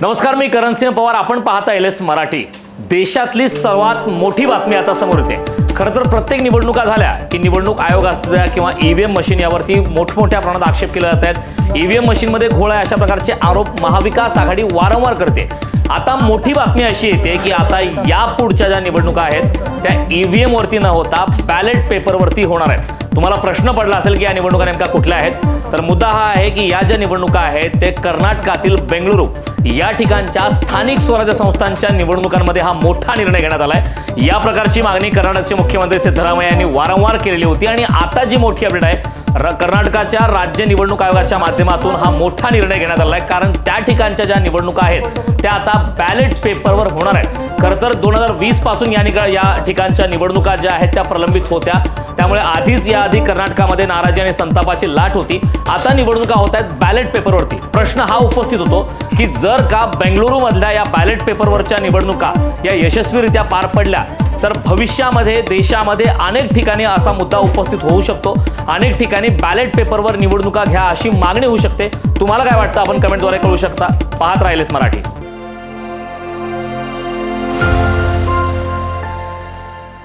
नमस्कार मी करणसिंह पवार. आपण पाहता एल एस मराठी. देशातली सर्वात मोठी बातमी आता समोर येते. खरं तर प्रत्येक निवडणुका झाल्या की निवडणूक आयोग असू द्या किंवा ईव्हीएम मशीन यावरती मोठमोठ्या प्रमाणात आक्षेप केले जात आहेत. ईव्हीएम मशीनमध्ये घोळ आहे अशा प्रकारचे आरोप महाविकास आघाडी वारंवार करते. आता मोठी बातमी अशी येते की आता या पुढच्या ज्या निवडणुका आहेत त्या ईव्हीएम वरती न होता बॅलेट पेपरवरती होणार आहेत. तुम्हाला प्रश्न पडला असेल की या निवडणुका नेमक्या कुठल्या आहेत? तर मुद्दा हा आहे की या ज्या निवडणुका आहेत ते कर्नाटकातील बेंगळुरू या ठिकाणच्या स्थानिक स्वराज्य संस्थांच्या निवडणुकांमध्ये हा मोठा निर्णय घेण्यात आलाय. या प्रकारची मागणी कर्नाटकचे मुख्यमंत्री सिद्धरामय्या यांनी वारंवार केलेली होती आणि आता जी मोठी अपडेट आहे कर्नाटकाच्या राज्य निवडणूक आयोगाच्या माध्यमातून हा मोठा निर्णय घेण्यात आला आहे कारण त्या ठिकाणच्या ज्या निवडणुका आहेत त्या आता बॅलेट पेपरवर होणार आहेत. खरं तर दोन हजार वीसपासून या निका या ठिकाणच्या निवडणुका ज्या आहेत त्या प्रलंबित होत्या. त्यामुळे आधीच याआधी कर्नाटकामध्ये नाराजी आणि संतापाची लाट होती. आता निवडणुका होत आहेत बॅलेट पेपरवरती प्रश्न हा उपस्थित होतो की जर का बेंगळुरू मधल्या या बॅलेट पेपरवरच्या निवडणुका या यशस्वीरित्या पार पडल्या तर भविष्यामध्ये देशामध्ये अनेक ठिकाणी असा मुद्दा उपस्थित होऊ शकतो. अनेक ठिकाणी बॅलेट पेपरवर निवडणुका घ्या अशी मागणी होऊ शकते. तुम्हाला काय वाटतं? आपण कमेंटद्वारे कळू शकता. पाहत राहिलेस मराठी.